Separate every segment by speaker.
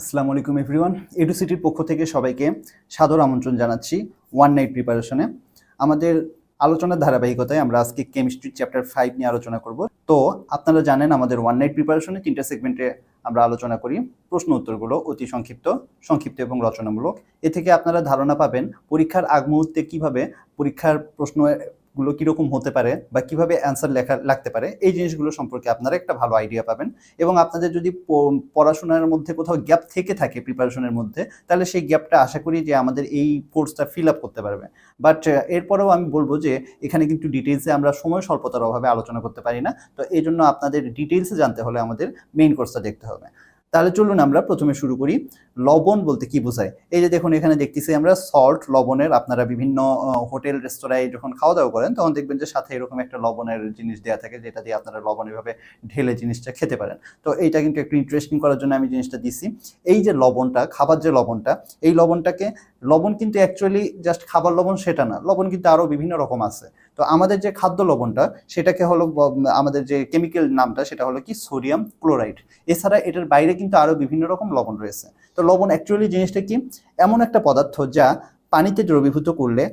Speaker 1: আসসালামু আলাইকুম everyone edu সিটির পক্ষ থেকে সবাইকে সাদর আমন্ত্রণ জানাচ্ছি ওয়ান নাইট প্রিপারেশনে আমাদের আলোচনার ধারাবাহিকতায় আমরা আজকে কেমিস্ট্রি চ্যাপ্টার ফাইভ নিয়ে আলোচনা করব। তো, আপনারা জানেন আমাদের ওয়ান নাইট প্রিপারেশনে তিনটা সেগমেন্টে আমরা আলোচনা করি। প্রশ্ন উত্তরগুলো অতি সংক্ষিপ্ত সংক্ষিপ্ত এবং রচনামূলক। এ থেকে আপনারা ধারণা পাবেন পরীক্ষার আগ মুহূর্তে কীভাবে পরীক্ষার প্রশ্ন গুলো কীরকম হতে পারে বা কীভাবে অ্যান্সার লেখা, লাগতে পারে, এই জিনিসগুলো সম্পর্কে আপনারা একটা ভালো আইডিয়া পাবেন। এবং আপনাদের যদি পড়াশোনার মধ্যে কোথাও গ্যাপ থেকে থাকে প্রিপারেশনের মধ্যে, তাহলে সেই গ্যাপটা আশা করি যে আমাদের এই কোর্সটা ফিল আপ করতে পারবে। বাট এরপরেও আমি বলব যে, এখানে কিন্তু ডিটেলসে আমরা সময় স্বল্পতার অভাবে আলোচনা করতে পারি না। তো এই জন্য আপনাদের ডিটেলসে জানতে হলে আমাদের মেইন কোর্সটা দেখতে হবে। তাহলে চলুন আমরা প্রথমে শুরু করি। লবণ বলতে কি বোঝায়? এই যে দেখুন, এখানে দেখতেছি আমরা সল্ট লবণের আপনারা বিভিন্ন হোটেল, রেস্তোরাঁয় যখন খাওয়া দাওয়া করেন, তখন দেখবেন যে সাথে এরকম একটা লবণের জিনিস দেওয়া থাকে, যেটা দিয়ে আপনারা লবণ এভাবে ঢেলে জিনিসটা খেতে পারেন। তো এইটা কিন্তু একটু ইন্টারেস্টিং করার জন্য আমি জিনিসটা দিছি। এই যে লবণটা, খাবার যে লবণটা, এই লবণটাকে, লবণ কিন্তু অ্যাকচুয়ালি জাস্ট খাবার লবণ সেটা না, লবণ কিন্তু আরও বিভিন্ন রকম আছে। তো আমাদের যে খাদ্য লবণটা, সেটাকে হলো আমাদের যে কেমিক্যাল নামটা, সেটা হলো কি? সোডিয়াম ক্লোরাইড এছাড়া এটার বাইরে কিন্তু আরও বিভিন্ন রকম লবণ রয়েছে। তো লবণ অ্যাকচুয়ালি জিনিসটা কি? এমন একটা পদার্থ যা পানিতে দ্রবীভূত করলে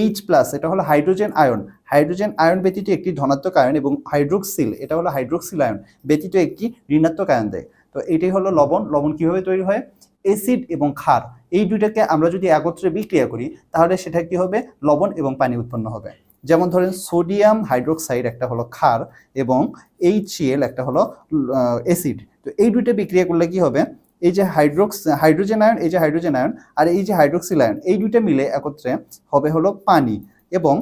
Speaker 1: এইচ প্লাস এটা হলো হাইড্রোজেন আয়ন হাইড্রোজেন আয়ন ব্যতীত একটি ধনাত্মক আয়ন এবং হাইড্রোক্সিল এটা হলো হাইড্রোক্সিল আয়ন ব্যতীত একটি ঋণাত্মক আয়ন দেয়। তো এটাই হলো লবণ। লবণ কীভাবে তৈরি হয়? অ্যাসিড এবং ক্ষার। এই দুইটাকে আমরা যদি একত্রে বিক্রিয়া করি, তাহলে সেটা কি হবে? লবণ এবং পানি উৎপন্ন হবে। যেমন ধরেন সোডিয়াম হাইড্রোক্সাইড একটা হলো ক্ষার এবং এইচসিএল একটা হলো অ্যাসিড। তো এই দুইটা বিক্রিয়া করলে কি হবে? এই যে হাইড্রোক্স, হাইড্রোজেন আয়ন, এই যে হাইড্রোজেন আয়ন আর এই যে হাইড্রোক্সিল আয়ন, এই দুইটা মিলে একত্রে হবে হলো পানি এবং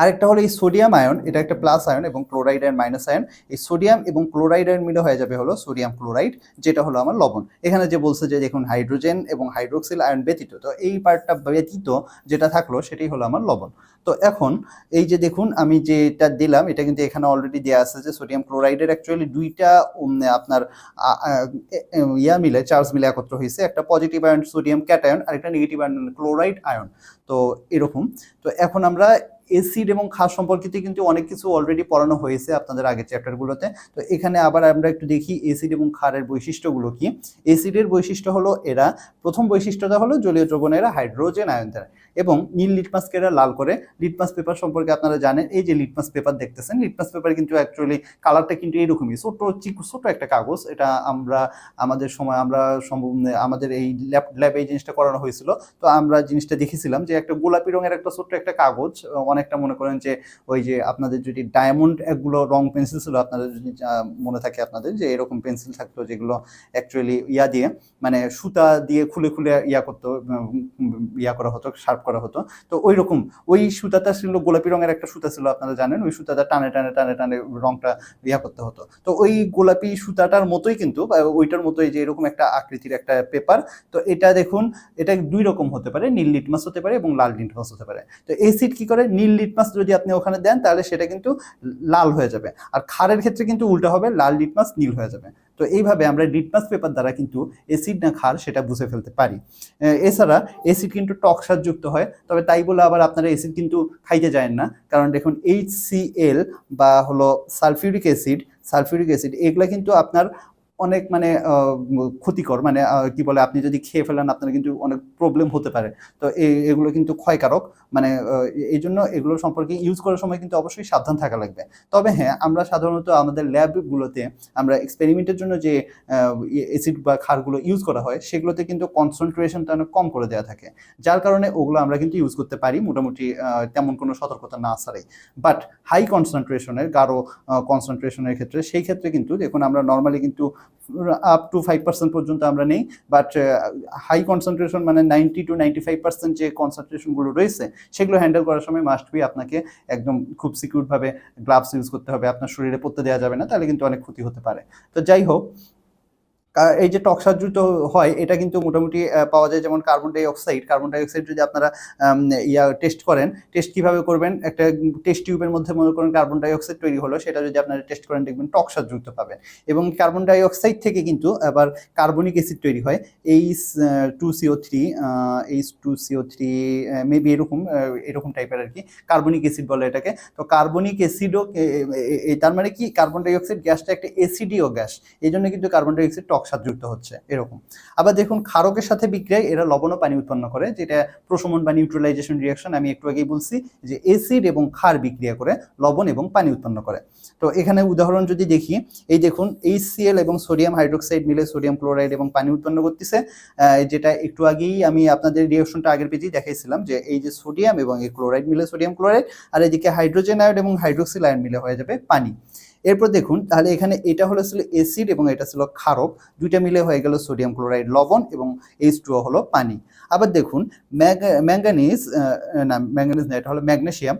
Speaker 1: আরেকটা হলো এই সোডিয়াম আয়ন, এটা একটা প্লাস আয়ন এবং ক্লোরাইড আয়ন মাইনাস আয়ন। এই সোডিয়াম এবং ক্লোরাইড আয়ন মিলে হয়ে যাবে হলো সোডিয়াম ক্লোরাইড যেটা হলো আমার লবণ। এখানে যে বলছে যে দেখুন হাইড্রোজেন এবং হাইড্রোক্সিল আয়ন ব্যতীত, তো এই পার্টটা ব্যতীত যেটা থাকল সেটাই হলো আমার লবণ। তো এখন এই যে দেখুন আমি যেটা দিলাম, এটা কিন্তু এখানে অলরেডি দেওয়া আছে যে সোডিয়াম ক্লোরাইডের অ্যাকচুয়ালি দুইটা আপনার ইয়া মিলে চার্জ মিলে একত্র হয়েছে। একটা পজিটিভ আয়ন সোডিয়াম ক্যাটায়ন আর একটা নেগেটিভ আয়ন ক্লোরাইড আয়ন তো এরকম। তো এখন আমরা এসিড এবং খাস সম্পর্কিত কিন্তু অনেক কিছু অলরেডি পড়ানো হয়েছে আপনাদের আগের চ্যাপ্টারগুলোতে তো এখানে আবার আমরা একটু দেখি এসিড এবং খারের বৈশিষ্ট্যগুলো কি। এসিডের বৈশিষ্ট্য হলো এরা, প্রথম বৈশিষ্ট্যটা হলো জলীয় দ্রবণ এরা হাইড্রোজেন আয়ন দেয় এবং নীল লিটমাসকে এরা লাল করে। লিটমাস পেপার সম্পর্কে আপনারা জানেন, এই যে লিটমাস পেপার দেখতেছেন লিটমাস পেপার কিন্তু অ্যাকচুয়ালি কালারটা কিন্তু এইরকমই ছোট ছোট একটা কাগজ, এটা আমরা, আমাদের সময়, আমরা সম্ভব, আমাদের এই ল্যাব ল্যাবে এই জিনিসটা করানো হয়েছিল। তো আমরা জিনিসটা দেখেছিলাম যে একটা গোলাপি রঙের একটা ছোট্ট একটা কাগজ, অনেকটা মনে করেন যে ওই যে আপনাদের যদি ডায়মন্ড একগুলো রং পেন্সিল ছিল, আপনাদের যদি মনে থাকে আপনাদের যে এরকম পেন্সিল থাকতো যেগুলো অ্যাকচুয়ালি ইয়া দিয়ে মানে সুতা দিয়ে খুলে খুলে ইয়া করতো ইয়া করা হতো শার্প করা হতো। তো ওই রকম ওই সুতাটা ছিল গোলাপি রঙের একটা সুতা ছিল, আপনারা জানেন, ওই সুতাটা টানে টানে টানে টানে রংটা ইয়া করতে হতো। তো ওই গোলাপি সুতাটার মতোই কিন্তু ওইটার মতোই যে এরকম একটা আকৃতির একটা পেপার, তো এটা দেখুন, এটা দুই রকম হতে পারে, নীল লিটমাস হতে পারে এবং লাল লিটমাস হতে পারে। তো এসিড কি করে? নীল লিটমাস যদি আপনি ওখানে দেন, তাহলে সেটা কিন্তু লাল হয়ে যাবে। আর ক্ষারের ক্ষেত্রে কিন্তু উল্টা হবে, লাল লিটমাস নীল হয়ে যাবে। তো এইভাবে আমরা লিটমাস পেপার দ্বারা কিন্তু অ্যাসিড না খার সেটা বুঝে ফেলতে পারি। এছাড়া অ্যাসিড কিন্তু টকসার যুক্ত হয়, তবে তাই বলে আবার আপনারা অ্যাসিড কিন্তু খাইতে যায় না। কারণ দেখুন এইচ সিএল বা হলো সালফিউরিক অ্যাসিড সালফিউরিক অ্যাসিড এগুলো কিন্তু আপনার অনেক মানে ক্ষতিকর। মানে কি বলে, আপনি যদি খেয়ে ফেলেন, আপনার কিন্তু অনেক প্রবলেম হতে পারে। তো এগুলো কিন্তু ক্ষয়কারক। মানে এই জন্য এগুলো সম্পর্কে ইউজ করার সময় কিন্তু অবশ্যই সাবধান থাকা লাগবে। তবে হ্যাঁ আমরা সাধারণত আমাদের ল্যাবগুলোতে আমরা এক্সপেরিমেন্টের জন্য যে অ্যাসিড বা খারগুলো ইউজ করা হয়, সেগুলোতে কিন্তু কনসেন্ট্রেশনটা অনেক কম করে দেওয়া থাকে। যার কারণে ওগুলো আমরা কিন্তু ইউজ করতে পারি। মোটামুটি তেমন কোনো সতর্কতা না ছাড়াই। বাট হাই কনসেন্ট্রেশনের গাঢ় কনসেন্ট্রেশনের ক্ষেত্রে, সেই ক্ষেত্রে কিন্তু দেখুন, আমরা নর্মালি কিন্তু আপ টু ফাইভ পার্সেন্ট পর্যন্ত আমরা নেই বাট হাই কনসেন্ট্রেশন মানে ninety two ninety five percent যে কনসেন্ট্রেশনগুলো রয়েছে, সেগুলো হ্যান্ডেল করার সময় মাস্ট বি আপনাকে একদম খুব সিকিউরভাবে গ্লাভস ইউজ করতে হবে, আপনার শরীরে পড়তে দেওয়া যাবে না, তাহলে কিন্তু অনেক ক্ষতি হতে পারে। তো যাই হোক এই যে টকসাযুক্ত হয়, এটা কিন্তু মোটামুটি পাওয়া যায় যেমন কার্বন ডাইঅক্সাইড কার্বন ডাইঅক্সাইড যদি আপনারা ইয়া টেস্ট করেন টেস্ট কীভাবে করবেন? একটা টেস্ট টিউবের মধ্যে মনে করেন কার্বন ডাইঅক্সাইড তৈরি হলো, সেটা যদি আপনারা টেস্ট করেন, দেখবেন টকসাযুক্ত পাবেন। এবং কার্বন ডাইঅক্সাইড থেকে কিন্তু আবার কার্বনিক অ্যাসিড তৈরি হয়। H two CO three H two CO three maybe এরকম এরকম টাইপের আর কি, কার্বনিক অ্যাসিড বলে এটাকে। তো কার্বনিক অ্যাসিডও তার মানে কি? কার্বন ডাইঅক্সাইড গ্যাসটা একটা অ্যাসিডিও গ্যাস। এই জন্য কিন্তু কার্বন ডাই অক্সাইড টক্সিক স্বাদযুক্ত হচ্ছে, এরকম। আবার দেখুন, ক্ষারকের সাথে বিক্রিয়ায় এরা লবণ পানি উৎপন্ন করে, যেটা প্রশমন বা নিউট্রালাইজেশন রিয়াকশন আমি একটু আগেই বলছি যে এসিড এবং ক্ষার বিক্রিয়া করে লবণ এবং পানি উৎপন্ন করে। তো এখানে উদাহরণ যদি দেখি, এই দেখুন এইচসিএল এবং সোডিয়াম হাইড্রোক্সাইড মিলে সোডিয়াম ক্লোরাইড এবং পানি উৎপন্ন করতেছে। যেটা একটু আগেই আমি আপনাদের রিয়াকশনটা আগের পেজেই দেখাইছিলাম যে এই যে সোডিয়াম এবং এই ক্লোরাইড মিলে সোডিয়াম ক্লোরাইড আর এদিকে হাইড্রোজেন আয়ন এবং হাইড্রোক্সিল আয়ন মিলে হয়ে যাবে পানি। এরপর দেখুন, তাহলে এখানে এটা হলো ছিল অ্যাসিড এবং এটা ছিল ক্ষারক। দুইটা মিলে হয়ে গেল সোডিয়াম ক্লোরাইড লবণ এবং এইচ টু হলো পানি। আবার দেখুন ম্যাঙ্গানিজ না ম্যাঙ্গানিজ না, এটা হলো magnesium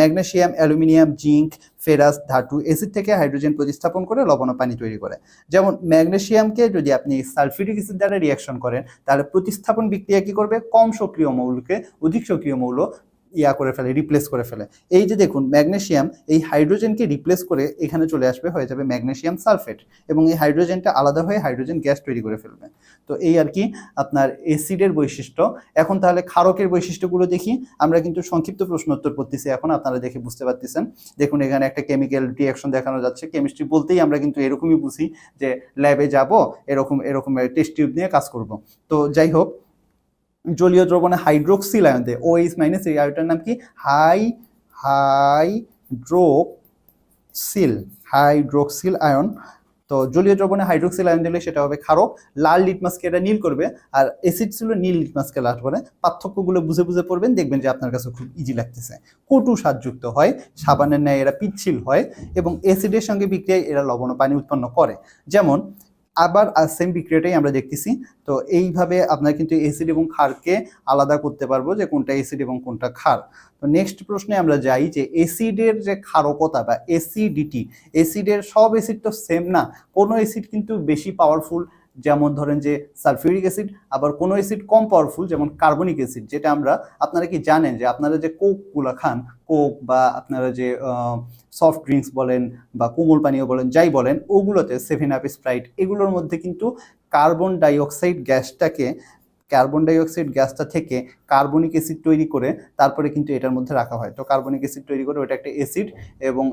Speaker 1: magnesium aluminium, zinc, ferrous, ধাতু অ্যাসিড থেকে হাইড্রোজেন প্রতিস্থাপন করে লবণ পানি তৈরি করে। যেমন ম্যাগনেশিয়ামকে যদি আপনি সালফিউরিক অ্যাসিড দ্বারা রিয়াকশন করেন, তাহলে প্রতিস্থাপন বিক্রিয়া কী করবে? কম সক্রিয় মৌলকে অধিক সক্রিয় মৌল ইয়া করে ফেলে রিপ্লেস করে ফেলে। এই যে দেখুন ম্যাগনেশিয়াম এই হাইড্রোজেনকে রিপ্লেস করে এখানে চলে আসবে, হয়ে যাবে ম্যাগনেশিয়াম সালফেট এবং এই হাইড্রোজেনটা আলাদা হয়ে হাইড্রোজেন গ্যাস তৈরি করে ফেলবে। তো এই আর কি আপনার এসিডের বৈশিষ্ট্য। এখন তাহলে ক্ষারকের বৈশিষ্ট্যগুলো দেখি। আমরা কিন্তু সংক্ষিপ্ত প্রশ্ন উত্তর করতেছি এখন, আপনারা দেখে বুঝতে পারতেছেন। দেখুন, এখানে একটা কেমিক্যাল রিয়াকশন দেখানো যাচ্ছে। কেমিস্ট্রি বলতেই আমরা কিন্তু এরকমই বুঝি যে ল্যাবে যাব, এরকম এরকম টেস্ট টিউব নিয়ে কাজ করব। তো যাই হোক জলীয় দ্রবণে হাইড্রোক্সিল আয়ন দেয় ও এইচ মাইনাস এই আয়নটার নাম কি? হাই, হাইড্রোক্সিল হাইড্রোক্সিল আয়ন। তো জলীয় দ্রবণে হাইড্রোক্সিল আয়ন দিলে সেটা হবে খারক লাল লিটমাসকে এটা নীল করবে, আর অ্যাসিড ছিল নীল লিটমাসকে লাল করে। পার্থক্যগুলো বুঝে বুঝে পড়বেন, দেখবেন যে আপনার কাছে খুব ইজি লাগতেছে। কটু স্বাদযুক্ত হয়, সাবানের ন্যায় এরা পিচ্ছিল হয়, এবং অ্যাসিডের সঙ্গে বিক্রিয়ায় এরা লবণ পানি উৎপন্ন করে। যেমন আবার সেম বিক্রিয়াটাই আমরা দেখতেছি। তো এইভাবে আপনার কিন্তু অ্যাসিড এবং খারকে আলাদা করতে পারব যে কোনটা অ্যাসিড এবং কোনটা খার তো নেক্সট প্রশ্নে আমরা যাই যে অ্যাসিডের যে ক্ষারকতা বা অ্যাসিডিটি অ্যাসিডের সব অ্যাসিড তো সেম না, কোনো অ্যাসিড কিন্তু বেশি পাওয়ারফুল যেমন ধরেন যে সালফিউরিক অ্যাসিড, আবার কোনো অ্যাসিড কম পাওয়ারফুল যেমন কার্বনিক অ্যাসিড, যেটা আমরা, আপনারা কি জানেন যে আপনারা যে কোকগুলো খান, কোক বা আপনারা যে সফট ড্রিঙ্কস বলেন বা কোমল পানীয় বলেন, যাই বলেন, ওগুলোতে সেভেন আপ স্প্রাইট এগুলোর মধ্যে কিন্তু কার্বন ডাইঅক্সাইড গ্যাসটাকে কার্বন ডাইঅক্সাইড গ্যাসটা থেকে কার্বনিক অ্যাসিড তৈরি করে তারপরে কিন্তু এটার মধ্যে রাখা হয়। তো কার্বনিক অ্যাসিড তৈরি করে ওটা একটা অ্যাসিড এবং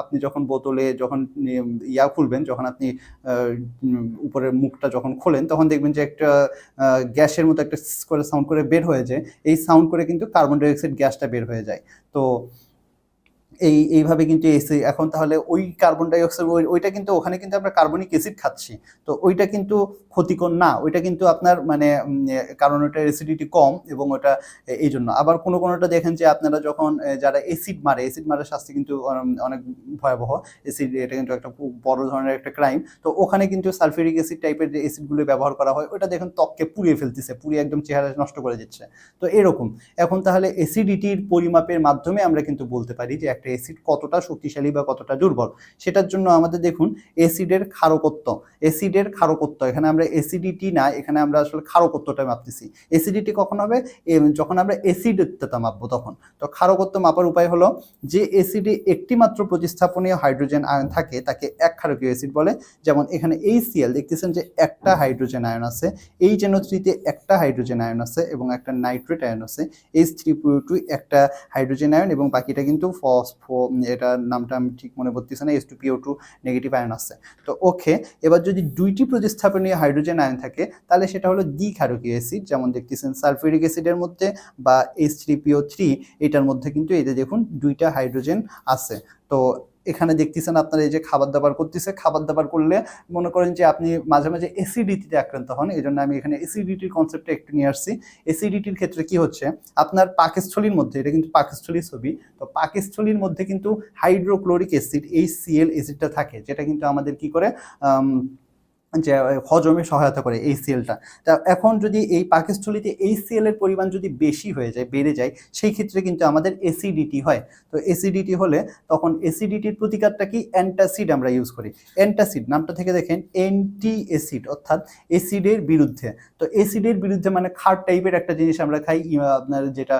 Speaker 1: আপনি যখন বোতলে যখন ইয়া খুলবেন, যখন আপনি উপরের মুখটা যখন খোলেন, তখন দেখবেন যে একটা গ্যাসের মতো একটা করে সাউন্ড করে বের হয়ে যায়। এই সাউন্ড করে কিন্তু কার্বন ডাইঅক্সাইড গ্যাসটা বের হয়ে যায়। তো এই, এইভাবে কিন্তু এসি এখন তাহলে ওই কার্বন ডাইঅক্সাইড ওই, ওইটা কিন্তু ওখানে কিন্তু আমরা কার্বনিক অ্যাসিড খাচ্ছি। তো ওইটা কিন্তু ক্ষতিকর না, ওইটা কিন্তু আপনার মানে কারণ ওটার অ্যাসিডিটি কম এবং ওটা এই জন্য। আবার কোনো কোনোটা দেখেন যে আপনারা যখন যারা অ্যাসিড মারে অ্যাসিড মারার শাস্তি কিন্তু অনেক ভয়াবহ। অ্যাসিড এটা কিন্তু একটা বড় ধরনের একটা ক্রাইম তো ওখানে কিন্তু সালফিউরিক অ্যাসিড টাইপের যে অ্যাসিডগুলো ব্যবহার করা হয় ওটা দেখুন ত্বককে পুড়িয়ে ফেলতেছে, পুড়িয়ে একদম চেহারা নষ্ট করে দিচ্ছে। তো এরকম। এখন তাহলে অ্যাসিডিটির পরিমাপের মাধ্যমে আমরা কিন্তু বলতে পারি যে একটা অ্যাসিড কতটা শক্তিশালী বা কতটা দুর্বল? সেটার জন্য আমাদের দেখুন অ্যাসিডের ক্ষারকত্ব অ্যাসিডের ক্ষারকত্ব এখানে আমরা অ্যাসিডিটি না এখানে আমরা আসলে ক্ষারকত্বটা মাপতেছি। অ্যাসিডিটি কখন হবে? যখন আমরা অ্যাসিডত্বতা মাপবো তখন। তো ক্ষারকত্ব মাপার উপায় হলো, যে অ্যাসিডে একটি মাত্র প্রতিস্থাপনীয় হাইড্রোজেন আয়ন থাকে, তাকে এক ক্ষারকীয় অ্যাসিড বলে। যেমন এখানে এই সিএল দেখতেছেন যে একটা হাইড্রোজেন আয়ন আছে, এই জেনো থ্রিতে একটা হাইড্রোজেন আয়ন আছে এবং একটা নাইট্রেট আয়ন আছে। এইচ থ্রি টু একটা হাইড্রোজেন আয়ন এবং বাকিটা কিন্তু ফসফো এটার নামটা আমি ঠিক মনে করতেছি না S two PO two negative ion আছে। তো ওকে এবার যদি দুইটি প্রতিস্থাপনীয় হাইড্রোজেন আয়ন থাকে, তাহলে সেটা হলো দ্বিক্ষারকীয় অ্যাসিড যেমন দেখতেছেন সালফিউরিক অ্যাসিডের মধ্যে, বা এইচ থ্রি পিও থ্রি এটার মধ্যে কিন্তু এতে দেখুন দুইটা হাইড্রোজেন আছে। তো এখানে দেখতেছেন আপনার এই যে খাবার দাবার করতেছে। খাবার দাবার করলে মনে করেন যে আপনি মাঝে মাঝে এসিডিটিতে আক্রান্ত হন। এই জন্য আমি এখানে এসিডিটির কনসেপ্টটা একটু নিয়ে আসছি। এসিডিটির ক্ষেত্রে কি হচ্ছে? আপনার পাকস্থলীর মধ্যে, এটা কিন্তু পাকস্থলীর ছবি, তো পাকস্থলীর মধ্যে কিন্তু হাইড্রোক্লোরিক অ্যাসিড এই সিএল অ্যাসিডটা থাকে, যেটা কিন্তু আমাদের কি করে যে হজমে সহায়তা করে এই সিএলটা তা এখন যদি এই পাকস্থলীতে এই সিএল এর পরিমাণ যদি বেশি হয়ে যায়, বেড়ে যায়, সেই ক্ষেত্রে কিন্তু আমাদের এসিডিটি হয়। তো এসিডিটি হলে তখন এসিডিটির প্রতিকারটা কি? অ্যান্টাসিড আমরা ইউজ করি। অ্যান্টাসিড নামটা থেকে দেখেন অ্যান্টি অ্যাসিড অর্থাৎ অ্যাসিডের বিরুদ্ধে। তো অ্যাসিডের বিরুদ্ধে মানে খার টাইপের একটা জিনিস আমরা খাই আপনার যেটা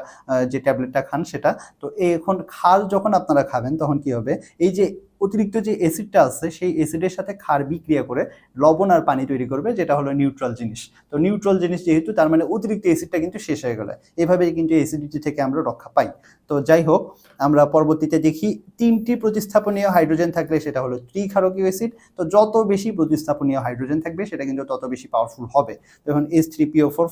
Speaker 1: যে ট্যাবলেটটা খান সেটা। তো এখন খাল যখন আপনারা খাবেন, তখন কি হবে? এই যে অতিরিক্ত যে অ্যাসিডটা আছে, সেই অ্যাসিডের সাথে ক্ষার বিক্রিয়া করে লবণ আর পানি তৈরি করবে, যেটা হলো নিউট্রাল জিনিস। তো নিউট্রাল জিনিস যেহেতু, তার মানে অতিরিক্ত অ্যাসিডটা কিন্তু শেষ হয়ে গেলে। এভাবে কিন্তু অ্যাসিডিটি থেকে আমরা রক্ষা পাই। তো যাই হোক, আমরা পরবর্তীতে দেখি তিনটি প্রতিস্থাপনীয় হাইড্রোজেন থাকলে সেটা হলো ত্রিক্ষারকীয় অ্যাসিড। তো যত বেশি প্রতিস্থাপনীয় হাইড্রোজেন থাকবে, সেটা কিন্তু তত বেশি পাওয়ারফুল হবে। যখন H three PO four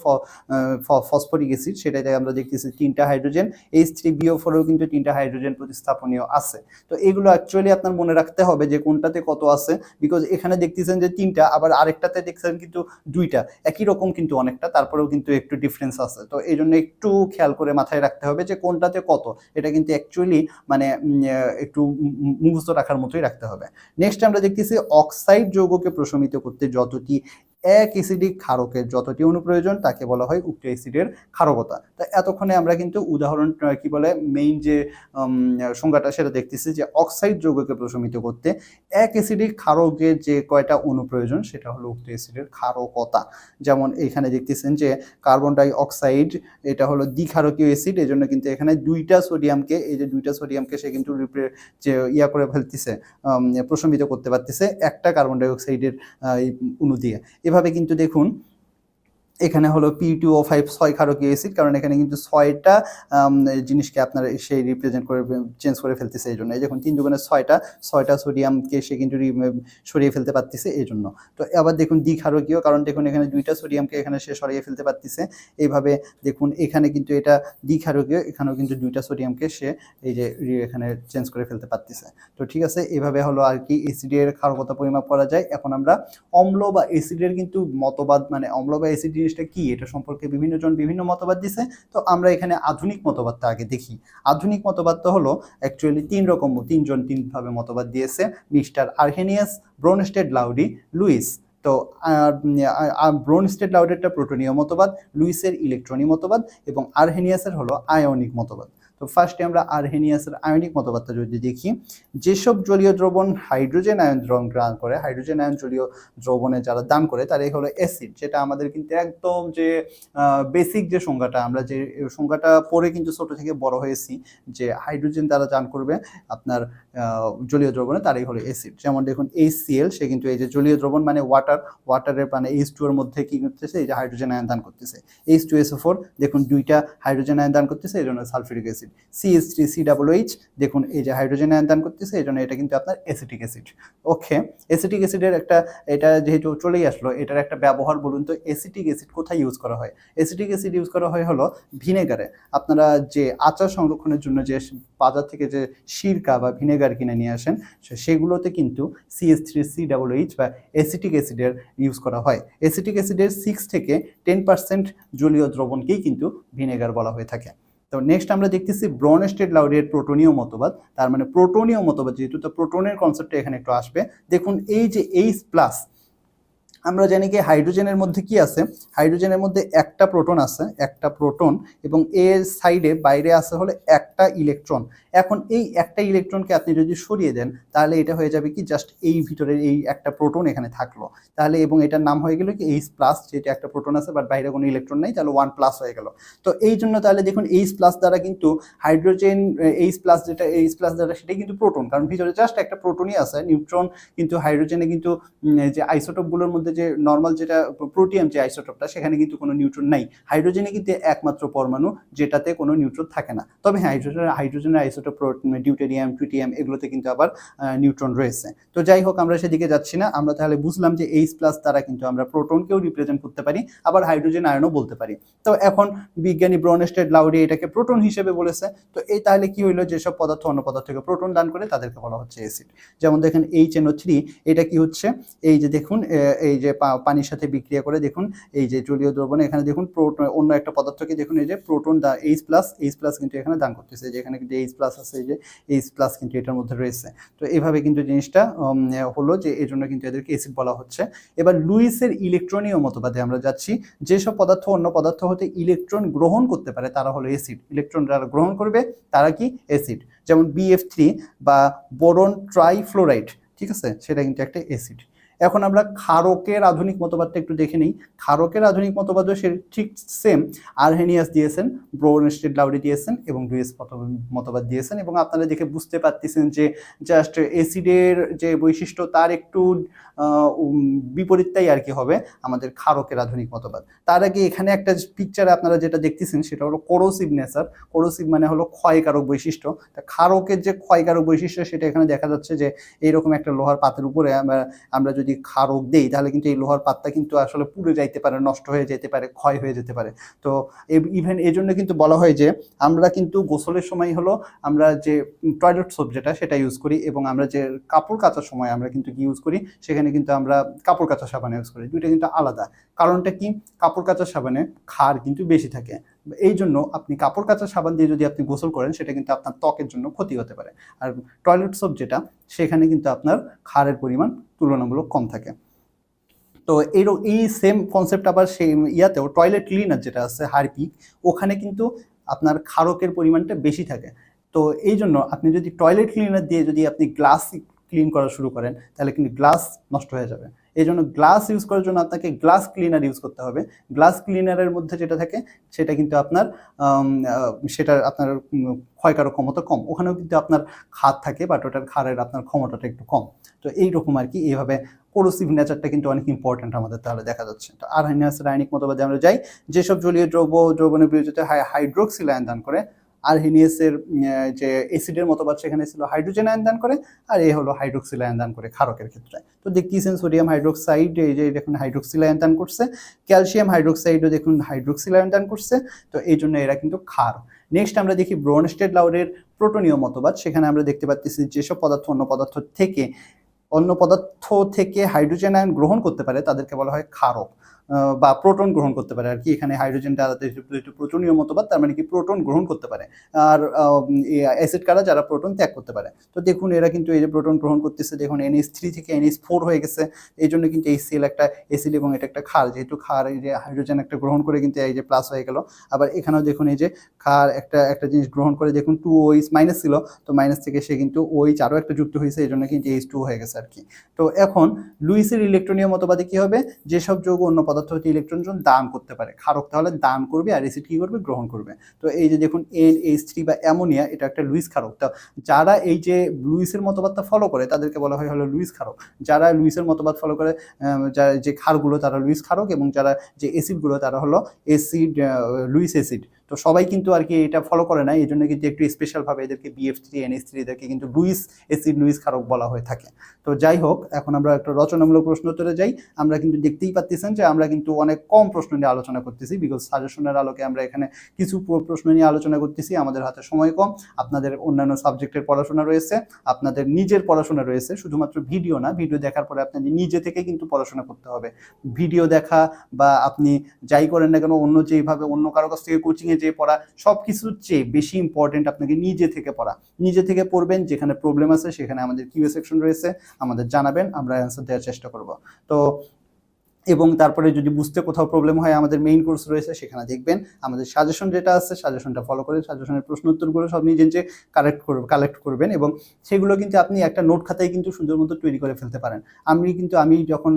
Speaker 1: phosphoric acid সেটাতে আমরা দেখতেছি তিনটা হাইড্রোজেন। এইচ থ্রি বিও ফোরেও কিন্তু তিনটা হাইড্রোজেন প্রতিস্থাপনীয় আছে। তো এগুলো অ্যাকচুয়ালি আপনার মনে রাখতে হবে যে কোনটাতে কত আছে বিকজ এখানে দেখতেছেন যে তিনটা, আবার আরেকটাতে দেখছেন কিন্তু দুইটা। একই রকম কিন্তু অনেকটা, তারপরেও কিন্তু একটু ডিফারেন্স আছে। তো এই জন্য একটু খেয়াল করে মাথায় রাখতে হবে যে কোনটাতে কত। এটা কিন্তু অ্যাকচুয়ালি মানে একটু মুখস্থ রাখার মতোই রাখতে হবে। নেক্সট আমরা দেখতেছি অক্সাইড যৌগকে প্রশমিত করতে যতটি এক এসিডিক ক্ষারকের যতটি অনুপ্রয়োজন, তাকে বলা হয় উক্ত এসিডের ক্ষারকতা। তা এতক্ষণে আমরা কিন্তু উদাহরণ কি বলে মেইন যে সংজ্ঞাটা, সেটা দেখতেছি যে অক্সাইড যৌগকে প্রশমিত করতে এক এসিডিক ক্ষারকের যে কয়টা অনুপ্রয়োজন, সেটা হলো উক্ত এসিডের ক্ষারকতা। যেমন এখানে দেখতেছেন যে কার্বন ডাই অক্সাইড এটা হলো দ্বিক্ষারকীয় এসিড এই জন্য কিন্তু এখানে দুইটা সোডিয়ামকে এই যে দুইটা সোডিয়ামকে সে কিন্তু যে ইয়া করে ফেলতেছে প্রশমিত করতে পারতেছে একটা কার্বন ডাই অক্সাইডের এই অণু দিয়ে। এভাবে কিন্তু দেখুন এখানে হলো পি টু ও ফাইভ ছয় ক্ষারকীয় অ্যাসিড কারণ এখানে কিন্তু ছয়টা জিনিসকে আপনার সেই রিপ্রেজেন্ট করে চেঞ্জ করে ফেলতেছে এই জন্য এই দেখুন, তিন দুগুণে ছয়টা ছয়টা সোডিয়ামকে সে কিন্তু সরিয়ে ফেলতে পারতেছে এই জন্য তো আবার দেখুন দ্বিক্ষারকীয়, কারণ দেখুন এখানে দুইটা সোডিয়ামকে এখানে সে সরিয়ে ফেলতে পারতেছে। এইভাবে দেখুন, এখানে কিন্তু এটা দ্বিক্ষারকীয়, এখানেও কিন্তু দুইটা সোডিয়ামকে সে এই যে এখানে চেঞ্জ করে ফেলতে পারতেছে। তো ঠিক আছে, এভাবে হলো আর কি এসিডের ক্ষারকতা পরিমাপ করা যায়। এখন আমরা অম্ল বা এসিডের কিন্তু মতবাদ মানে অম্ল বা অ্যাসিড জিনিসটা কি? এটা সম্পর্কে বিভিন্ন জন বিভিন্ন মতবাদ দিছে। তো আমরা এখানে আধুনিক মতবাদটা আগে দেখি। আধুনিক মতবাদটা হলো অ্যাকচুয়ালি তিন রকম, তিনজন তিনভাবে মতবাদ দিয়েছে। Mister Arrhenius, Bronsted Lowry Lewis. তো ব্রোনস্টেড লাউডেরটা প্রোটোনীয় মতবাদ, লুইসের ইলেকট্রনিক মতবাদ এবং আর্হেনিয়াসের হলো আয়নিক মতবাদ। তো ফার্স্টে আমরা আর্হেনিয়াসের আয়নিক মতবাদটা যদি দেখি, যেসব জলীয় দ্রবণ হাইড্রোজেন আয়ন দ্রবণ গ্রহণ করে হাইড্রোজেন আয়ন জলীয় দ্রবণে যারা দান করে তারাই হলো অ্যাসিড যেটা আমাদের কিন্তু একদম যে বেসিক যে সংজ্ঞাটা, আমরা যে সংজ্ঞাটা পরে কিন্তু ছোট থেকে বড় হয়েছি, যে হাইড্রোজেন দ্বারা দান করবে আপনার জলীয় দ্রবণে, তারাই হলো অ্যাসিড যেমন দেখুন এইচ সিএল সে কিন্তু এই যে জলীয় দ্রবণ মানে ওয়াটার ওয়াটারের মানে এইচ টু এর মধ্যে কি করতেছে, এই যে হাইড্রোজেন আয়ন দান করতেছে। এইচ টু এসও ফোর দেখুন দুইটা হাইড্রোজেন আয়ন দান করতেছে, এই জন্য sulphuric acid CS three C double H দেখুন, এই যে হাইড্রোজেন আয়ন করতেছে, এই জন্য এটা কিন্তু আপনার অ্যাসিটিক অ্যাসিড ওকে অ্যাসিটিক অ্যাসিডের একটা, এটা যেহেতু চলেই আসলো, এটার একটা ব্যবহার বলুন তো অ্যাসিটিক অ্যাসিড কোথায় ইউজ করা হয়? অ্যাসিটিক অ্যাসিড ইউজ করা হয় হলো ভিনেগারে। আপনারা যে আচার সংরক্ষণের জন্য যে বাজার থেকে যে সিরকা বা ভিনেগার কিনে নিয়ে আসেন সেগুলোতে কিন্তু CS three C double H বা অ্যাসিটিক অ্যাসিডের ইউজ করা হয়। অ্যাসিটিক অ্যাসিডের সিক্স থেকে টেন পার্সেন্ট জলীয় দ্রবণকেই কিন্তু ভিনেগার বলা হয়ে থাকে। তো নেক্সট আমরা দেখতেছি ব্রনস্টেড লাউডের প্রোটোনীয় মতবাদ। তার মানে প্রোটোনীয় মতবাদ, যেহেতু তো প্রোটোনের কনসেপ্টটা এখানে একটু আসবে। দেখুন, এই যে এইচ প্লাস আমরা জানি কি হাইড্রোজেনের মধ্যে কি আছে? হাইড্রোজেনের মধ্যে একটা প্রোটন আছে, একটা প্রোটন, এবং এর সাইডে বাইরে আছে হলে একটা ইলেকট্রন। এখন এই একটা ইলেকট্রনকে আপনি যদি সরিয়ে দেন, তাহলে এটা হয়ে যাবে কি জাস্ট এই ভিতরে এই একটা প্রোটন এখানে থাকল। তাহলে এবং এটার নাম হয়ে গেল কি এইচ প্লাস যেটা একটা প্রোটন আছে বাট বাইরে কোনো ইলেকট্রন নেই, তাহলে ওয়ান প্লাস হয়ে গেল। তো এই জন্য তাহলে দেখুন এইচ প্লাস দ্বারা কিন্তু হাইড্রোজেন এইচ প্লাস যেটা এইচ প্লাস দ্বারা সেটাই কিন্তু প্রোটন। কারণ ভিতরে জাস্ট একটা প্রোটনই আছে, নিউট্রন কিন্তু হাইড্রোজেনে কিন্তু যে আইসোটোপগুলোর মধ্যে যে নর্মাল যেটা প্রোটিয়াম যে আইসোটপটা সেখানে কিন্তু কোনো নিউট্রন নাই। হাইড্রোজেনে কিন্তু একমাত্র পরমাণু যেটাতে কোনো নিউট্রন থাকে না। তবে হ্যাঁ হাইড্রোজেন হাইড্রোজেনের আইসোটোপ ডিউটেরিয়াম ট্রিটিয়াম এগুলোতে কিন্তু আবার নিউট্রন রয়েছে। তো যাই হোক আমরা সেদিকে যাচ্ছি না। আমরা তাহলে বুঝলাম যে এইচ প্লাস দ্বারা কিন্তু আমরা প্রোটনকেও রিপ্রেজেন্ট করতে পারি আবার হাইড্রোজেন আয়নও বলতে পারি। তো এখন বিজ্ঞানী ব্রনেস্টেড লাউডি এটাকে প্রোটন হিসেবে বলেছে। তো এই তাহলে কি হইল? যেসব পদার্থ অন্য পদার্থকে প্রোটন দান করে তাদেরকে বলা হচ্ছে অ্যাসিড যেমন দেখেন এইচ এনও থ্রি এটা কি হচ্ছে? এই যে দেখুন এ, এই যে পানির সাথে বিক্রিয়া করে দেখুন, এই যে জলীয় দ্রবণে, এখানে দেখুন প্রোটন, অন্য একটা পদার্থকে দেখুন, এই যে প্রোটন দা এইচ প্লাস এইচ প্লাস কিন্তু এখানে দান করতেছে যে এখানে কিন্তু এইচ প্লাস আছে, এই যে এইচ প্লাস কিন্তু এটার মধ্যে রয়েছে। তো এভাবে কিন্তু জিনিসটা হলো যে এই জন্য কিন্তু এদেরকে এসিড বলা হচ্ছে। এবার লুইসের ইলেকট্রনীয় মতবাদে আমরা যাচ্ছি, যেসব পদার্থ অন্য পদার্থ হতে ইলেকট্রন গ্রহণ করতে পারে, তারা হলো অ্যাসিড ইলেকট্রন যারা গ্রহণ করবে, তারা কি? অ্যাসিড যেমন বিএফ থ্রি বা বোরন ট্রাইফ্লোরাইড, ঠিক আছে? সেটা কিন্তু একটা অ্যাসিড এখন আমরা ক্ষারকের আধুনিক মতবাদটা একটু দেখে নিই। ক্ষারকের আধুনিক মতবাদও সে ঠিক সেম আরহেনিয়াস দিয়েছেন, ব্রোনস্টেড লাউরি দিয়েছেন এবং ডুয়েস মতবাদ দিয়েছেন এবং আপনারা দেখে বুঝতে পারতেছেন যে জাস্ট অ্যাসিডের যে বৈশিষ্ট্য তার একটু বিপরীতটাই আর কি হবে আমাদের ক্ষারকের আধুনিক মতবাদ। তার আগে এখানে একটা পিকচারে আপনারা যেটা দেখতেছেন সেটা হলো কোরোসিভ নেচার কোরোসিভ মানে হলো ক্ষয়কারক বৈশিষ্ট্য। তা ক্ষারকের যে ক্ষয়কারক বৈশিষ্ট্য সেটা এখানে দেখা যাচ্ছে যে এইরকম একটা লোহার পাতের উপরে আমরা আমরা যদি ক্ষারক দেই, তাহলে কিন্তু এই লোহার পাতটা কিন্তু আসলে পুড়ে যাইতে পারে, নষ্ট হয়ে যেতে পারে, ক্ষয় হয়ে যেতে পারে। তো ইভেন এই জন্য কিন্তু বলা হয় যে, আমরা কিন্তু গোসলের সময় হলো আমরা যে টয়লেট সোপ যেটা, সেটা ইউজ করি এবং আমরা যে কাপড় কাচার সময় আমরা কিন্তু কি ইউজ করি, সেখানে কিন্তু আমরা কাপড় কাচা সাবান ইউজ করি। দুইটা কিন্তু আলাদা। কারণটা কি? কাপড় কাচা সাবানে ক্ষার কিন্তু বেশি থাকে। এই জন্য আপনি কাপড় কাচা সাবান দিয়ে যদি আপনি গোসল করেন, সেটা কিন্তু আপনার ত্বকের জন্য ক্ষতি হতে পারে। আর টয়লেট সোপ যেটা, সেখানে কিন্তু আপনার ক্ষারের পরিমাণ তুলনামূলক কম থাকে। তো এই এই সেম কনসেপ্ট আবার সেই ইয়াতেও টয়লেট ক্লিনার যেটা আছে হারপিক ওখানে কিন্তু আপনার ক্ষারকের পরিমাণটা বেশি থাকে। তো এই জন্য আপনি যদি টয়লেট ক্লিনার দিয়ে যদি আপনি গ্লাস ক্লিন করা শুরু করেন, তাহলে কিন্তু গ্লাস নষ্ট হয়ে যাবে। এই জন্য গ্লাস ইউজ করার জন্য আপনাকে গ্লাস ক্লিনার ইউজ করতে হবে। গ্লাস ক্লিনারের মধ্যে যেটা থাকে, সেটা কিন্তু আপনার সেটা আপনার ক্ষয়কারক ক্ষমতা কম। ওখানেও কিন্তু আপনার খাদ থাকে বাট ওটার খারের আপনার ক্ষমতাটা একটু কম। তো এইরকম আর কি, এইভাবে কোরোসিভ নেচারটা কিন্তু অনেক ইম্পর্ট্যান্ট আমাদের তাহলে দেখা যাচ্ছে। তো আর রাসায়নিক মতবাদে আমরা যাই, যেসব জলীয় দ্রব্য দ্রবণের বিরোধিতা হাইড্রোক্সিল আয়ন দান করে আর হিনিয়াসের যে এসিডের মতবাদ সেখানে ছিল, হাইড্রোজেন আয়ন দান করে, আর এই হলো হাইড্রোক্সিল আয়ন দান করে ক্ষারকের ক্ষেত্রে। তো দেখতেছেন সোডিয়াম হাইড্রোক্সাইড এই যে দেখুন হাইড্রোক্সিল আয়ন দান করছে ক্যালসিয়াম হাইড্রোক্সাইডও দেখুন হাইড্রোক্সিল আয়ন দান করছে, তো এই জন্য এরা কিন্তু ক্ষার। নেক্সট আমরা দেখি ব্রোনস্টেড লাউরের প্রোটনীয় মতবাদ, সেখানে আমরা দেখতে পাচ্ছি যেসব পদার্থ, অন্য পদার্থ থেকে, অন্য পদার্থ থেকে হাইড্রোজেন আয়ন গ্রহণ করতে পারে, তাদেরকে বলা হয় ক্ষারক। বা প্রোটন গ্রহণ করতে পারে। আর কি এখানে হাইড্রোজেনটা আলাদা প্রোটনীয় মতবাদ, তার মানে কি প্রোটন গ্রহণ করতে পারে। আর অ্যাসিড কারা, যারা প্রোটন ত্যাগ করতে পারে। তো দেখুন, এরা কিন্তু এই যে প্রোটন গ্রহণ করতেছে, দেখুন এনএস থ্রি থেকে এনএস ফোর হয়ে গেছে। এই জন্য কিন্তু এই সেল একটা এসিড এবং এটা একটা ক্ষার, যেহেতু ক্ষার এই যে হাইড্রোজেন একটা গ্রহণ করে কিন্তু এই যে প্লাস হয়ে গেল। আবার এখানেও দেখুন, এই যে ক্ষার একটা একটা জিনিস গ্রহণ করে, দেখুন টু ওইস মাইনাস ছিল। তো মাইনাস থেকে সে কিন্তু ওইচ আরও একটা যুক্ত হয়েছে, এই জন্য কিন্তু এইচ টু হয়ে গেছে আর কি। তো এখন লুইসের ইলেকট্রনীয় মতবাদে কি হবে? যেসব যৌগ অন্য পদার্থ হতে ইলেকট্রন দান করতে পারে। ক্ষারক তাহলে দান করবে আর এসিড কী করবে? গ্রহণ করবে। তো এই যে দেখুন এন এইচ থ্রি বা অ্যামোনিয়া এটা একটা লুইস ক্ষারক। তা যারা এই যে লুইসের মতবাদটা ফলো করে, তাদেরকে বলা হয় হলো লুইস ক্ষারক। যারা লুইসের মতবাদ ফলো করে যারা যে ক্ষারগুলো তারা লুইস ক্ষারক এবং যারা যে অ্যাসিডগুলো তারা হলো এসিড লুইস অ্যাসিড তো সবাই কিন্তু আর কি এটা ফলো করে না এই জন্য কিন্তু একটু স্পেশালভাবে এদেরকে বিএফ থ্রি এনএস থ্রি এদেরকে কিন্তু লুইস এসিড লুইস ক্ষারক বলা হয়ে থাকে। তো যাই হোক, এখন আমরা একটা রচনামূলক প্রশ্ন উত্তরে যাই। আমরা কিন্তু দেখতেই পাচ্ছেন যে আমরা কিন্তু অনেক কম প্রশ্ন নিয়ে আলোচনা করতেছি বিকজ সাজেশনের আলোকে আমরা এখানে কিছু প্র- প্রশ্ন নিয়ে আলোচনা করতেছি। আমাদের হাতে সময় কম, আপনাদের অন্যান্য সাবজেক্টের পড়াশোনা রয়েছে, আপনাদের নিজের পড়াশোনা রয়েছে, শুধুমাত্র ভিডিও না, ভিডিও দেখার পরে আপনাদের নিজে থেকে কিন্তু পড়াশোনা করতে হবে। ভিডিও দেখা বা আপনি যাই করেন না কেন, অন্য যেইভাবে অন্য কারও কাছ থেকে কোচিংয়ে যে পড়া সব কিছুর চেয়ে বেশি ইম্পর্টেন্ট আপনাকে নিজে থেকে পড়া। নিজে থেকে পড়বেন, যেখানে প্রবলেম আছে, সেখানে আমাদের কিউ সেকশন রয়েছে, আমাদের জানাবেন, আমরা অ্যান্সার দেওয়ার চেষ্টা করব। তো এবং তারপরে যদি বুঝতে কোথাও প্রবলেম হয়, আমাদের মেইন কোর্স রয়েছে, সেখানে দেখবেন। আমাদের সাজেশন যেটা আছে সাজেশনটা ফলো করে সাজেশনের প্রশ্ন উত্তরগুলো সব নিজে নিজে কালেক্ট করবে কালেক্ট করবেন এবং সেগুলো কিন্তু আপনি একটা নোট খাতায় কিন্তু সুন্দর মতো তৈরি করে ফেলতে পারেন। আমি কিন্তু, আমি যখন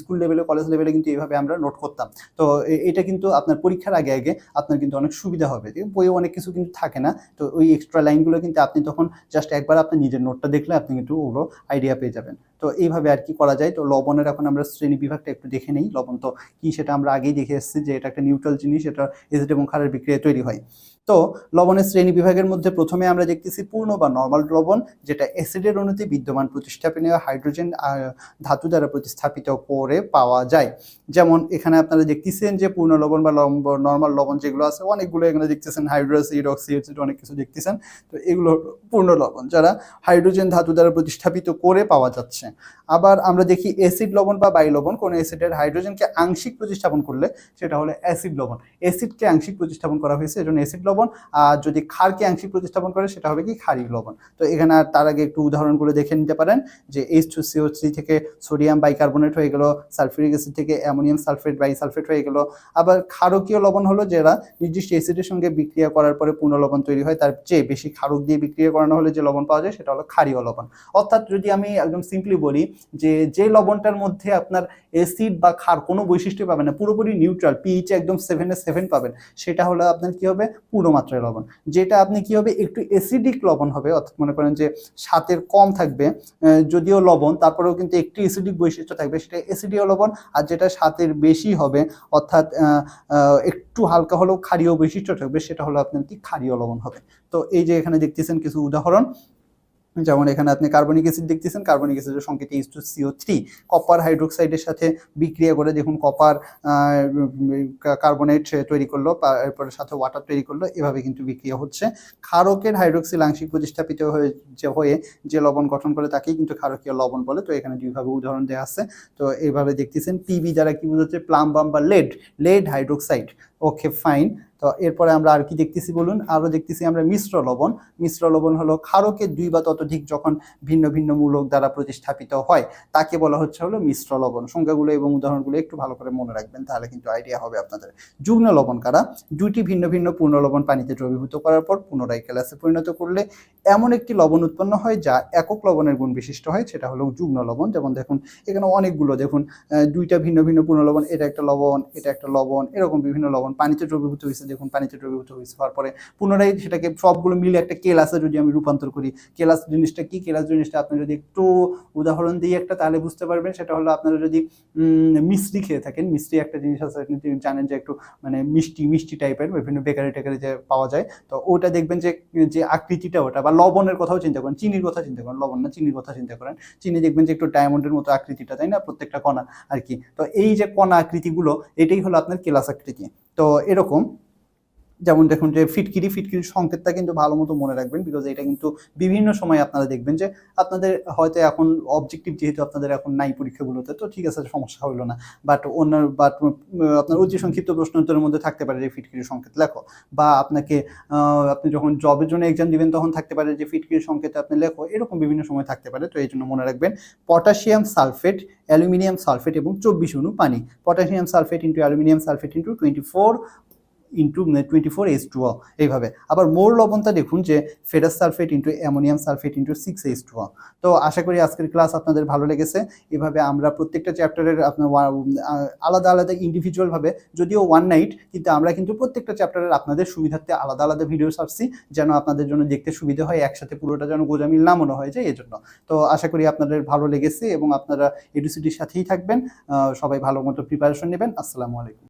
Speaker 1: স্কুল লেভেলে কলেজ লেভেলে কিন্তু এইভাবে আমরা নোট করতাম। তো এটা কিন্তু আপনার পরীক্ষার আগে আগে আপনার কিন্তু অনেক সুবিধা হবে। যে বইয়ে অনেক কিছু কিন্তু থাকে না। তো ওই এক্সট্রা লাইনগুলো কিন্তু আপনি তখন জাস্ট একবার আপনার নিজের নোটটা দেখলে আপনি কিন্তু ওগুলো আইডিয়া পেয়ে যাবেন। তো এইভাবে আর কি করা যায়। তো লবণের এখন আমরা শ্রেণি বিভাগটা একটু দেখে নেই, লবণ তো কি সেটা আমরা আগেই দেখে এসেছি যে এটা একটা নিউট্রাল জিনিস, এটা এসিড এবং খারের বিক্রিয়ায় তৈরি হয়। তো লবণের শ্রেণি বিভাগের মধ্যে প্রথমে আমরা দেখতেছি পূর্ণ বা নর্মাল লবণ, যেটা অ্যাসিডের অণুতে বিদ্যমান প্রতিস্থাপনীয় হাইড্রোজেন ধাতু দ্বারা প্রতিস্থাপিত করে পাওয়া যায়। যেমন এখানে আপনারা দেখতেছেন যে পূর্ণ লবণ বা নর্মাল লবণ যেগুলো আছে, অনেকগুলো এখানে দেখতেছেন হাইড্রোসিড অক্সিড অনেক কিছু দেখতেছেন। তো এগুলো পূর্ণ লবণ যারা হাইড্রোজেন ধাতু দ্বারা প্রতিস্থাপিত করে পাওয়া যাচ্ছে। আবার আমরা দেখি অ্যাসিড লবণ বা বাই লবণ, কোন অ্যাসিডের হাইড্রোজেনকে আংশিক প্রতিস্থাপন করলে সেটা হলো অ্যাসিড লবণ। অ্যাসিডকে আংশিক প্রতিস্থাপন করা হয়েছে, এজন্য অ্যাসিড লবণ লবণ, আর যদি ক্ষারকে আংশিক প্রতিস্থাপন করে, সেটা হবে কি ক্ষারীয় লবণ। তো এখানে আর তার আগে একটু উদাহরণগুলো দেখে নিতে পারেন যে এইচ টু সিও থ্রি থেকে সোডিয়াম বাইকার্বনেট হয়ে গেল সালফিউরিক অ্যাসিড থেকে অ্যামোনিয়াম সালফেট বাইসালফেট হয়ে গেল। আবার ক্ষারকীয় লবণ হলো যারা নির্দিষ্ট অ্যাসিডের সঙ্গে বিক্রিয়া করার পরে পূর্ণ লবণ তৈরি হয়, তার চেয়ে বেশি ক্ষারক দিয়ে বিক্রিয়া করানো হলে যে লবণ পাওয়া যায়, সেটা হলো ক্ষারীয় লবণ। অর্থাৎ যদি আমি একদম সিম্পলি বলি যে যে লবণটার মধ্যে আপনার অ্যাসিড বা ক্ষার কোনো বৈশিষ্ট্য পাবেন না, পুরোপুরি নিউট্রাল পিএইচ একদম সেভেনে সেভেন পাবেন, সেটা হলো আপনার কি হবে? পুরো মাত্রায় লবণ। যেটা আপনি কি হবে, একটু অ্যাসিডিক লবণ হবে, অর্থাৎ মনে করেন যে স্বাদের কম থাকবে যদিও লবণ, তারপরেও কিন্তু একটি অ্যাসিডিক বৈশিষ্ট্য থাকবে, সেটা অ্যাসিডীয় লবণ, আর যেটা স্বাদের বেশি হবে, অর্থাৎ একটু হালকা হলেও ক্ষারীয় বৈশিষ্ট্য থাকবে, সেটা হলো আপনার কি ক্ষারীয় লবণ হবে। তো এই যে এখানে দেখতেছেন কিছু উদাহরণ যেমন এখানে আপনি কার্বনিক অ্যাসিড দেখতেছেন কার্বনিক অ্যাসিডের সংকেত H two CO three copper হাইড্রোক্সাইডের সাথে বিক্রিয়া করে দেখুন কপার কার্বনেট তৈরি করল এরপরে সাথে ওয়াটার তৈরি করল, এভাবে কিন্তু বিক্রিয়া হচ্ছে। ক্ষারকের হাইড্রোক্সিল আংশিক প্রতিস্থাপিত হয়ে যে হয়ে যে লবণ গঠন করে তাকেই কিন্তু ক্ষারকীয় লবণ বলে। তো এখানে দুইভাবে উদাহরণ দেওয়া আছে। তো এইভাবে দেখতেছেন পিবি দ্বারা কি বোঝাচ্ছে প্লাম্বাম বা lead lead hydroxide okay fine তো এরপরে আমরা আর কি দেখতেছি বলুন? আরও দেখতেছি আমরা মিশ্র লবণ। মিশ্র লবণ হলো ক্ষারকের দুই বা ততোধিক যখন ভিন্ন ভিন্ন মূলক দ্বারা প্রতিস্থাপিত হয়, তাকে বলা হচ্ছে হলো মিশ্র লবণ। সংখ্যাগুলো এবং উদাহরণগুলো একটু ভালো করে মনে রাখবেন, তাহলে কিন্তু আইডিয়া হবে আপনাদের। যুগ্ন লবণ কারা? দুইটি ভিন্ন ভিন্ন পূর্ণ লবণ পানিতে দ্রবীভূত করার পর পুনরায় ক্যালাসে পরিণত করলে এমন একটি লবণ উৎপন্ন হয় যা একক লবণের গুণ বিশিষ্ট হয়, সেটা হলো যুগ্ন লবণ। যেমন দেখুন, এখানে অনেকগুলো দেখুন দুইটা ভিন্ন ভিন্ন পূর্ণ লবণ, এটা একটা লবণ, এটা একটা লবণ, এরকম বিভিন্ন লবণ পানিতে দ্রবীভূত হয়েছে। দেখুন পানিতে দ্রবীভূত হয়েছে হওয়ার পরে পুনরায় সেটাকে সবগুলো মিলে একটা কেলাসে যদি আমি রূপান্তর করি, কেলাস জিনিসটা কি? কেলাস জিনিসটা আপনি যদি একটু উদাহরণ দিই একটা তাহলে বুঝতে পারবেন। সেটা হলো আপনারা যদি মিষ্টি খেয়ে থাকেন, মিষ্টি একটা জিনিস আছে, আপনি জানেন যে একটু মানে মিষ্টি মিষ্টি টাইপের বিভিন্ন বেকারি টেকারি যে পাওয়া যায়, তো ওটা দেখবেন যে যে আকৃতিটা ওটা বা লবণের কথাও চিন্তা করেন, চিনির কথা চিন্তা করেন, লবণ না, চিনির কথা চিন্তা করেন। চিনি দেখবেন যে একটু ডায়মন্ডের মতো আকৃতিটা, তাই না? প্রত্যেকটা কণা আর কি। তো এই যে কণা আকৃতিগুলো, এটাই হলো আপনার কেলাস আকৃতি। তো এরকম যেমন দেখুন যে ফিটকিরি, ফিটকিরির সংকেতটা কিন্তু ভালো মতো মনে রাখবেন বিকজ এটা কিন্তু বিভিন্ন সময় আপনারা দেখবেন যে আপনাদের হয়তো এখন অবজেক্টিভ যেহেতু আপনাদের এখন নাই পরীক্ষাগুলোতে, তো ঠিক আছে, সমস্যা হইল না। বাট অন্য বাট আপনার অতি সংক্ষিপ্ত প্রশ্ন উত্তরের মধ্যে থাকতে পারে যে ফিটকিরির সংকেত, লেখো। বা আপনাকে আপনি যখন জবের জন্য এক্সাম দিবেন তখন থাকতে পারে যে ফিটকিরির সংকেত আপনি লেখো, এরকম বিভিন্ন সময় থাকতে পারে, তো এই জন্য মনে রাখবেন। পটাশিয়াম সালফেট অ্যালুমিনিয়াম সালফেট এবং চব্বিশ অনু পানি। Potassium sulphate into aluminium sulphate into twenty four into twenty four H two এইভাবে। আবার মোর লবণটা দেখুন যে ferrous sulphate into ammonium sulphate into six H two তো আশা করি আজকের ক্লাস আপনাদের ভালো লেগেছে। এভাবে আমরা প্রত্যেকটা চ্যাপ্টারের আপনার আলাদা আলাদা ইন্ডিভিজুয়ালভাবে যদিও ওয়ান নাইট কিন্তু আমরা কিন্তু প্রত্যেকটা চ্যাপ্টারের আপনাদের সুবিধার্থে আলাদা আলাদা ভিডিও ছাড়ছি, যেন আপনাদের জন্য দেখতে সুবিধা হয়, একসাথে পুরোটা যেন গোজামিল না মনে হয় যায় এই জন্য তো আশা করি আপনাদের ভালো লেগেছে এবং আপনারা এডুসিটির সাথেই থাকবেন। সবাই ভালো মতো প্রিপারেশন নেবেন। আসসালামু আলাইকুম।